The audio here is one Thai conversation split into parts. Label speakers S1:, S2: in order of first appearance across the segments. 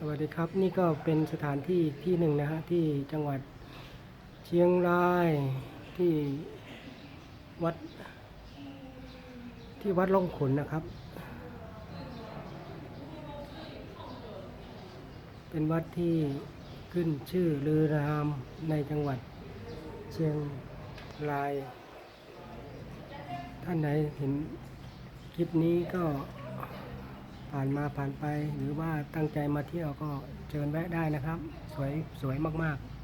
S1: สวัสดีครับนี่ก็เป็นสถานที่ที่หนึ่งนะฮะที่จังหวัดเชียงรายที่วัด ที่วัดล่องขุนนะครับ เป็นวัดที่ขึ้นชื่อลือรามในจังหวัดเชียงราย ท่านใดเห็นคลิปนี้ก็ ผ่านมาผ่านไปหรือว่าตั้งใจมาเที่ยวก็เชิญแวะได้นะครับ สวยสวยมากๆ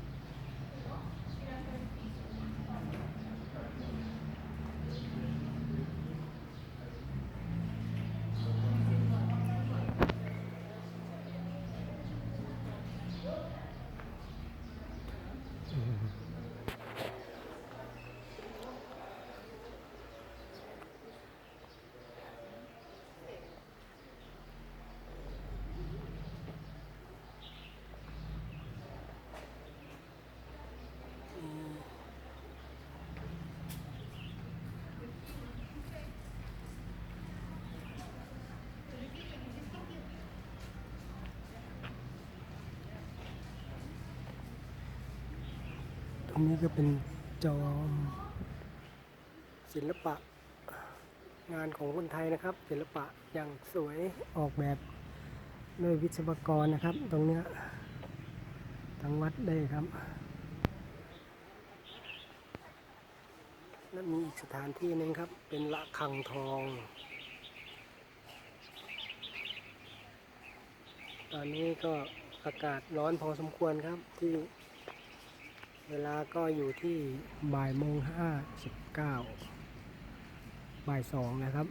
S1: ตรงนี้ก็เป็นจอมศิลปะ งานของคนไทยนะครับ ศิลปะอย่างสวยออกแบบด้วยวิศวกรนะครับ ตรงเนี้ยทางวัดได้ครับ และมีอีกสถานที่หนึ่งครับ เป็นละคังทอง ตอนนี้ก็อากาศร้อนพอสมควรครับที่ เวลาก็อยู่ที่บ่ายโมงห้าสิบเก้าบ่ายสองนะครับ